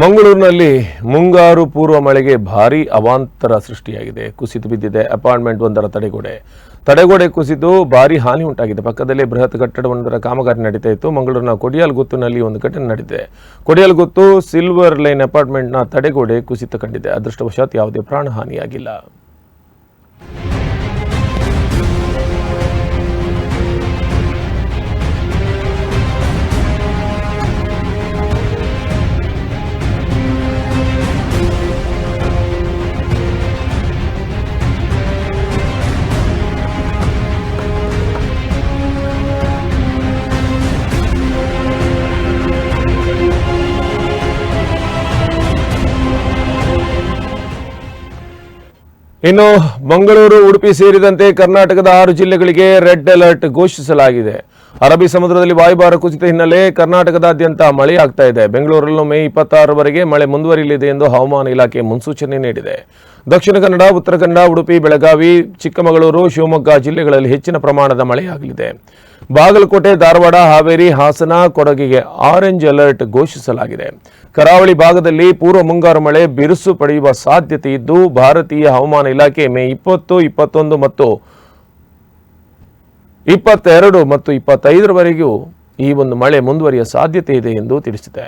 ಮಂಗಳೂರಿನಲ್ಲಿ ಮುಂಗಾರು ಪೂರ್ವ ಮಳೆಗೆ ಭಾರೀ ಅವಾಂತರ ಸೃಷ್ಟಿಯಾಗಿದೆ. ಕುಸಿತು ಬಿದ್ದಿದೆ ಅಪಾರ್ಟ್ಮೆಂಟ್ ಒಂದರ ತಡೆಗೋಡೆ. ತಡೆಗೋಡೆ ಕುಸಿದು ಭಾರಿ ಹಾನಿ ಉಂಟಾಗಿದೆ. ಪಕ್ಕದಲ್ಲೇ ಬೃಹತ್ ಕಟ್ಟಡವೊಂದರ ಕಾಮಗಾರಿ ನಡೀತಾ ಇತ್ತು. ಮಂಗಳೂರಿನ ಕೊಡಿಯಾಲ್ಗುತ್ತುನಲ್ಲಿ ಒಂದು ಘಟನೆ ನಡೆದಿದೆ. ಕೊಡಿಯಾಲ್ಗುತ್ತು ಸಿಲ್ವರ್ ಲೈನ್ ಅಪಾರ್ಟ್ಮೆಂಟ್ನ ತಡೆಗೋಡೆ ಕುಸಿತ ಕಂಡಿದೆ. ಅದೃಷ್ಟವಶಾತ್ ಯಾವುದೇ ಪ್ರಾಣಹಾನಿಯಾಗಿಲ್ಲ. ಇನ್ನು ಮಂಗಳೂರು, ಉಡುಪಿ ಸೇರಿದಂತೆ ಕರ್ನಾಟಕದ ಆರು ಜಿಲ್ಲೆಗಳಿಗೆ ರೆಡ್ ಅಲರ್ಟ್ ಘೋಷಿಸಲಾಗಿದೆ. ಅರಬ್ಬಿ ಸಮುದ್ರದಲ್ಲಿ ವಾಯುಭಾರ ಕುಸಿತ ಹಿನ್ನೆಲೆ ಕರ್ನಾಟಕದಾದ್ಯಂತ ಮಳೆಯಾಗ್ತಾ ಇದೆ. ಬೆಂಗಳೂರಲ್ಲೂ ಮೇ ಇಪ್ಪತ್ತಾರರವರೆಗೆ ಮಳೆ ಮುಂದುವರಿಯಲಿದೆ ಎಂದು ಹವಾಮಾನ ಇಲಾಖೆ ಮುನ್ಸೂಚನೆ ನೀಡಿದೆ. ದಕ್ಷಿಣ ಕನ್ನಡ, ಉತ್ತರ ಕನ್ನಡ, ಉಡುಪಿ, ಬೆಳಗಾವಿ, ಚಿಕ್ಕಮಗಳೂರು, ಶಿವಮೊಗ್ಗ ಜಿಲ್ಲೆಗಳಲ್ಲಿ ಹೆಚ್ಚಿನ ಪ್ರಮಾಣದ ಮಳೆಯಾಗಲಿದೆ. ಬಾಗಲಕೋಟೆ, ಧಾರವಾಡ, ಹಾವೇರಿ, ಹಾಸನ, ಕೊಡಗಿಗೆ ಆರೆಂಜ್ ಅಲರ್ಟ್ ಘೋಷಿಸಲಾಗಿದೆ. ಕರಾವಳಿ ಭಾಗದಲ್ಲಿ ಪೂರ್ವ ಮುಂಗಾರು ಮಳೆ ಬಿರುಸು ಪಡೆಯುವ ಸಾಧ್ಯತೆ ಇದ್ದು, ಭಾರತೀಯ ಹವಾಮಾನ ಇಲಾಖೆ ಮೇ ಇಪ್ಪತ್ತು, ಇಪ್ಪತ್ತೊಂದು ಮತ್ತು ಇಪ್ಪತ್ತೆರಡು ಮತ್ತು ಇಪ್ಪತ್ತೈದರವರೆಗೂ ಈ ಒಂದು ಮಳೆ ಮುಂದುವರಿಯ ಸಾಧ್ಯತೆ ಇದೆ ಎಂದು ತಿಳಿಸಿದೆ.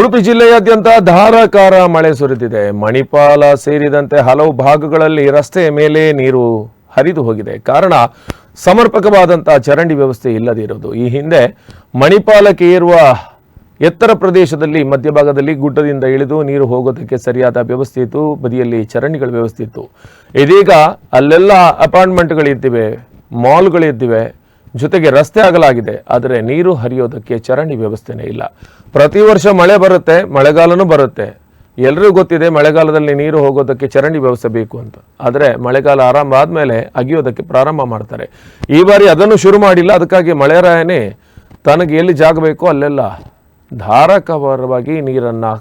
ಉಡುಪಿ ಜಿಲ್ಲೆಯಾದ್ಯಂತ ಧಾರಾಕಾರ ಮಳೆ ಸುರಿದಿದೆ. ಮಣಿಪಾಲ ಸೇರಿದಂತೆ ಹಲವು ಭಾಗಗಳಲ್ಲಿ ರಸ್ತೆಯ ಮೇಲೆ ನೀರು ಹರಿದು ಹೋಗಿದೆ. ಕಾರಣ ಸಮರ್ಪಕವಾದಂತಹ ಚರಂಡಿ ವ್ಯವಸ್ಥೆ ಇಲ್ಲದಿರುವುದು ಈ ಹಿಂದೆ ಮಣಿಪಾಲಕ್ಕೆ ಇರುವ ಎತ್ತರ ಪ್ರದೇಶದಲ್ಲಿ ಮಧ್ಯಭಾಗದಲ್ಲಿ ಗುಡ್ಡದಿಂದ ಇಳಿದು ನೀರು ಹೋಗೋದಕ್ಕೆ ಸರಿಯಾದ ವ್ಯವಸ್ಥೆ ಇತ್ತು. ಬದಿಯಲ್ಲಿ ಚರಂಡಿಗಳ ವ್ಯವಸ್ಥೆ ಇತ್ತು. ಇದೀಗ ಅಲ್ಲೆಲ್ಲ ಅಪಾರ್ಟ್ಮೆಂಟ್ಗಳಿದ್ದಿವೆ ಮಾಲ್ಗಳಿದ್ದಿವೆ ಜೊತೆಗೆ ರಸ್ತೆ ಆಗಲಾಗಿದೆ, ಆದರೆ ನೀರು ಹರಿಯೋದಕ್ಕೆ ಚರಂಡಿ ವ್ಯವಸ್ಥೆನೇ ಇಲ್ಲ. ಪ್ರತಿ ವರ್ಷ ಮಳೆ ಬರುತ್ತೆ, ಮಳೆಗಾಲನೂ ಬರುತ್ತೆ. ಎಲ್ಲರಿಗೂ ಗೊತ್ತಿದೆ ಮಳೆಗಾಲದಲ್ಲಿ ನೀರು ಹೋಗೋದಕ್ಕೆ ಚರಂಡಿ ವ್ಯವಸ್ಥೆ ಬೇಕು ಅಂತ. ಆದರೆ ಮಳೆಗಾಲ ಆರಂಭ ಆದಮೇಲೆ ಅಗಿಯೋದಕ್ಕೆ ಪ್ರಾರಂಭ ಮಾಡ್ತಾರೆ. ಈ ಬಾರಿ ಅದನ್ನು ಶುರು ಮಾಡಿಲ್ಲ, ಅದಕ್ಕಾಗಿ ಮಳೆರಾಯನೇ ತನಗೆ ಎಲ್ಲಿ ಜಾಗ ಬೇಕೋ ಅಲ್ಲೆಲ್ಲ ಧಾರಾಕಾರವಾಗಿ ನೀರನ್ನು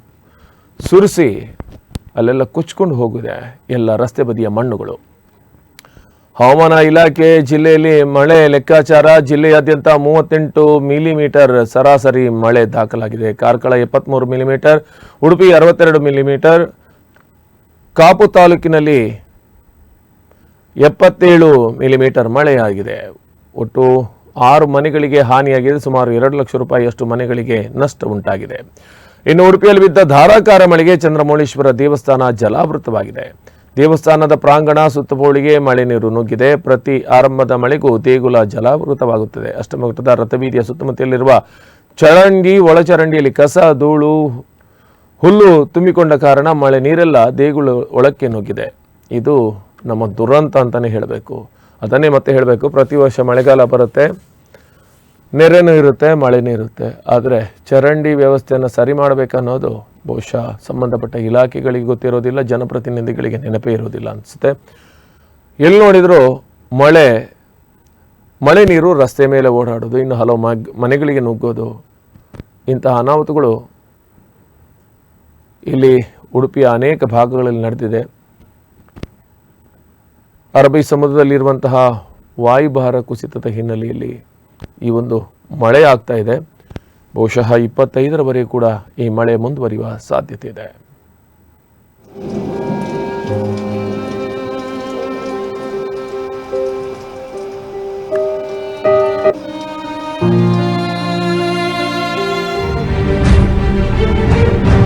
ಸುರಿಸಿ ಅಲ್ಲೆಲ್ಲ ಕುಚ್ಕೊಂಡು ಹೋಗಿದೆ ಎಲ್ಲ ರಸ್ತೆ ಬದಿಯ ಮಣ್ಣುಗಳು. ಹವಾಮಾನ ಇಲಾಖೆ ಜಿಲ್ಲೆಯಲ್ಲಿ ಮಳೆ ಲೆಕ್ಕಾಚಾರ. ಜಿಲ್ಲೆಯಾದ್ಯಂತ ಮೂವತ್ತೆಂಟು ಮಿಲಿಮೀಟರ್ ಸರಾಸರಿ ಮಳೆ ದಾಖಲಾಗಿದೆ. ಕಾರ್ಕಳ ಎಪ್ಪತ್ತ್ಮೂರು ಮಿಲಿಮೀಟರ್, ಉಡುಪಿ ಅರವತ್ತೆರಡು ಮಿಲಿಮೀಟರ್, ಕಾಪು ತಾಲೂಕಿನಲ್ಲಿ ಎಪ್ಪತ್ತೇಳು ಮಿಲಿಮೀಟರ್ ಮಳೆಯಾಗಿದೆ. ಒಟ್ಟು ಆರು ಮನೆಗಳಿಗೆ ಹಾನಿಯಾಗಿದೆ. ಸುಮಾರು ಎರಡು ಲಕ್ಷ ರೂಪಾಯಿಯಷ್ಟು ಮನೆಗಳಿಗೆ ನಷ್ಟ ಉಂಟಾಗಿದೆ. ಇನ್ನು ಉಡುಪಿಯಲ್ಲಿ ಬಿದ್ದ ಧಾರಾಕಾರ ಮಳೆಗೆ ಚಂದ್ರಮೌಳೇಶ್ವರ ದೇವಸ್ಥಾನ ಜಲಾವೃತವಾಗಿದೆ. ದೇವಸ್ಥಾನದ ಪ್ರಾಂಗಣ ಸುತ್ತಬೋಳಿಗೆ ಮಳೆ ನೀರು ನುಗ್ಗಿದೆ. ಪ್ರತಿ ಆರಂಭದ ಮಳೆಗೂ ದೇಗುಲ ಜಲಾವೃತವಾಗುತ್ತದೆ. ಅಷ್ಟಮಘಟ್ಟದ ರಥಬೀದಿಯ ಸುತ್ತಮುತ್ತಲಿರುವ ಚರಂಡಿ, ಒಳಚರಂಡಿಯಲ್ಲಿ ಕಸ, ಧೂಳು, ಹುಲ್ಲು ತುಂಬಿಕೊಂಡ ಕಾರಣ ಮಳೆ ನೀರೆಲ್ಲ ದೇಗುಲ ಒಳಕ್ಕೆ ನುಗ್ಗಿದೆ. ಇದು ನಮ್ಮ ದುರಂತ ಅಂತಲೇ ಹೇಳಬೇಕು. ಅದನ್ನೇ ಮತ್ತೆ ಹೇಳಬೇಕು. ಪ್ರತಿ ವರ್ಷ ಮಳೆಗಾಲ ಬರುತ್ತೆ. ನೆರೆನೂ ಇರುತ್ತೆ, ಮಳೆನೂ ಇರುತ್ತೆ. ಆದರೆ ಚರಂಡಿ ವ್ಯವಸ್ಥೆಯನ್ನು ಸರಿ ಮಾಡಬೇಕನ್ನೋದು ಬಹುಶಃ ಸಂಬಂಧಪಟ್ಟ ಇಲಾಖೆಗಳಿಗೆ ಗೊತ್ತಿರೋದಿಲ್ಲ, ಜನಪ್ರತಿನಿಧಿಗಳಿಗೆ ನೆನಪೇ ಇರೋದಿಲ್ಲ ಅನಿಸುತ್ತೆ. ಎಲ್ಲಿ ನೋಡಿದರೂ ಮಳೆ ಮಳೆ ನೀರು ರಸ್ತೆ ಮೇಲೆ ಓಡಾಡೋದು, ಇನ್ನು ಹಲವು ಮಗ್, ಮನೆಗಳಿಗೆ ನುಗ್ಗೋದು, ಇಂತಹ ಅನಾಹುತಗಳು ಇಲ್ಲಿ ಉಡುಪಿಯ ಅನೇಕ ಭಾಗಗಳಲ್ಲಿ ನಡೆದಿದೆ. ಅರಬ್ಬಿ ಸಮುದ್ರದಲ್ಲಿರುವಂತಹ ವಾಯುಭಾರ ಕುಸಿತದ ಹಿನ್ನೆಲೆಯಲ್ಲಿ ಈ ಒಂದು ಮಳೆ ಆಗ್ತಾ ಇದೆ. ಬಹುಶಃ ಇಪ್ಪತ್ತೈದರವರೆಗೂ ಕೂಡ ಈ ಮಳೆ ಮುಂದುವರಿಯುವ ಸಾಧ್ಯತೆ ಇದೆ.